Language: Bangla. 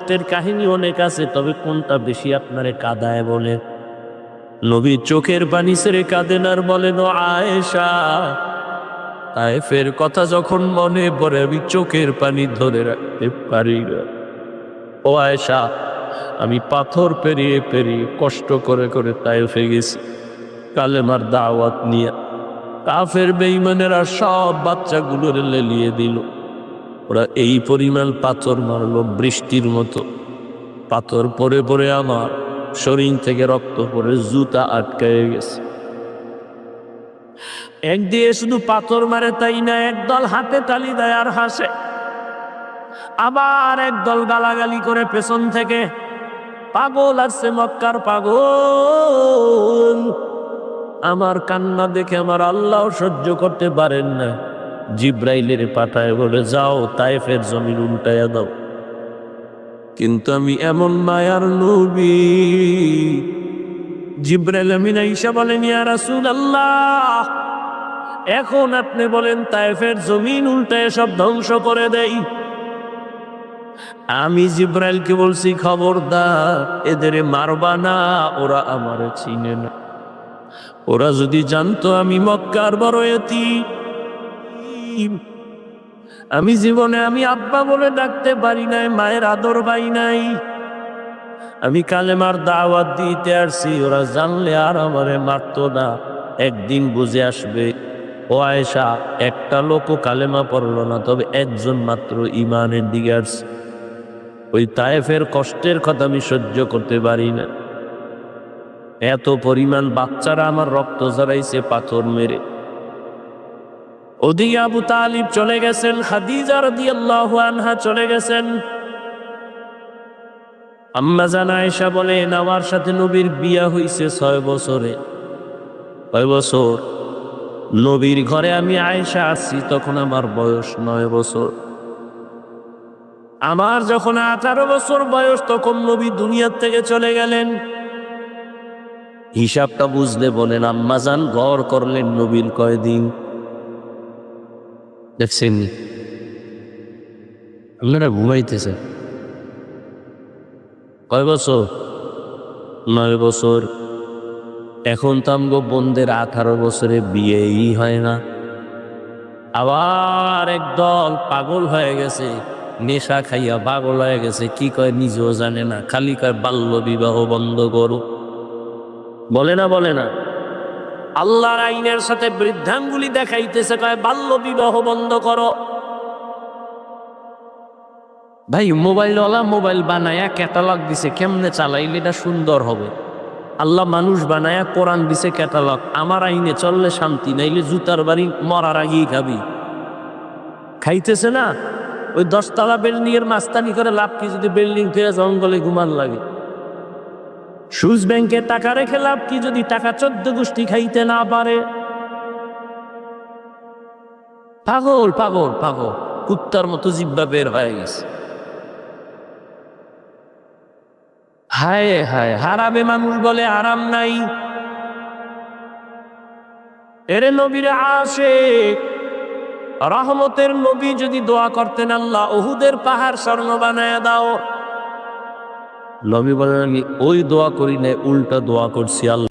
কষ্টের কাহিনী অনেক আছে, তবে কোনটা বেশি আপনারে কাদায় বলে? নবী চোখের পানি সেরে কাঁদেন আর বলেন আয়েশা তাইফের কথা যখন মনে পড়ে, আমি চোখের পানি ধরে রাখতে পারি না। ও আয়েশা, আমি পাথর পেরিয়ে পেরিয়ে কষ্ট করে করে তাই তাইফে গেছি। কালেমার দাওয়াত নিয়ে কাফের বেইমানেরা সব বাচ্চাগুলোর লেলিয়ে দিল। ওরা এই পরিমাণ পাথর মারলো বৃষ্টির মতো। পাথর পরে পরে আমার শরীর থেকে রক্ত পরে জুতা আটকায় গেছে। এক দিয়ে শুধু পাথর মারে তাই না একদল হাতে তালি দেয় আর হাসে। আবার একদল গালাগালি করে পেছন থেকে, পাগল আসছে মক্কার পাগল। আমার কান্না দেখে আমার আল্লাহ সহ্য করতে পারেন না। জিব্রাইলের পাঠায় বলে, যাও তাইফের জমিন উল্টাইয়া দাও। কিন্তু আমি এমন মায়ার নবী। জিব্রাইল আমিন আইসা বলেন আল্লাহ এখন আপনি বলেন তাইফের জমিন উল্টায় সব ধ্বংস করে দেই? আমি জিব্রাইলকে বলছি, খবরদার, এদের মারবা না, ওরা আমারে চিনে না। ওরা যদি জানতো আমি মক্কার বড় এতিম আমি জীবনে আমি আব্বা বলে ডাকতে পারি নাই, মায়ের আদর পাই নাই। আমি কালেমার দাওয়াত দিতে আসছি, ওরা জানলে আর আমারে মারতো না। একদিন বুঝে আসবে, ও আয়েশা, একটা লোকও কালেমা পড়ল না, তবে একজন মাত্র ইমানের দিকে আসছে। ওই তায়েফের কষ্টের কথা আমি সহ্য করতে পারি না। এত পরিমাণ বাচ্চারা আমার রক্ত জড়াইছে পাথর মেরে। ওদিকে তালিব চলে গেছেন, খাদিজা রাদিয়াল্লাহু আনহা চলে গেছেন। আম্মা জান আয়েশা বলেন আমার সাথে নবীর বিয়া হইছে ছয় বছরে। কয় বছর? নবীর ঘরে আমি আয়েশা আসছি তখন আমার বয়স নয় বছর। আমার যখন আঠারো বছর বয়স, তখন নবী দুনিয়ার থেকে চলে গেলেন। হিসাবটা বুঝলে বলেন আম্মাজান গড় করলেন নবীর কয়দিন? দেখছেন আপনারা ঘুমাইতেছে কয় বছর? নয় বছর। এখন তো আমগো বোনদের আঠারো বছরে বিয়েই হয় না। আবার একদল পাগল হয়ে গেছে, নেশা খাইয়া পাগল হয়ে গেছে, কি কয় নিজেও জানে না, খালি কয় বাল্য বিবাহ বন্ধ করো। বলে না বলে না। আল্লাহর আইনের সাথে বৃদ্ধাঙ্গুলি দেখাইতেছে, কয়, বাল্য বিবাহ বন্ধ করো। ভাই, মোবাইলওয়ালা মোবাইল বানায়া ক্যাটালগ দিছে, কেমনে চালাইলে এটা সুন্দর হবে? আল্লাহ মানুষ বানায়া কোরআন দিছে ক্যাটালগ, আমার আইনে চললে শান্তি, নাইলে জুতার বাড়ি মরার আগেই খাবি। খাইতেছে না? ওই দশতলা বিল্ডিং এর মাস্তানি করে লাভ কি, যদি বিল্ডিং থেকে জঙ্গলে ঘুমান লাগে? সুইস ব্যাংকে টাকা রেখে লাভ কি যদি টাকা চোদ্দ গোষ্ঠী খাইতে না পারে? পাগল পাগল পাগল। কুত্তার মতো জিব্বা বের হয়ে গেছে। হায় হায় হারাবে মানুষ বলে আরাম নাই। এরে নবীরে আসে রহমতের নবী যদি দোয়া করতেন আল্লাহ ওহুদের পাহাড় স্বর্ণ বানায় দাও। বলেন আমি ওই দোয়া করি না উল্টা দোয়া করছি আল্লাহ।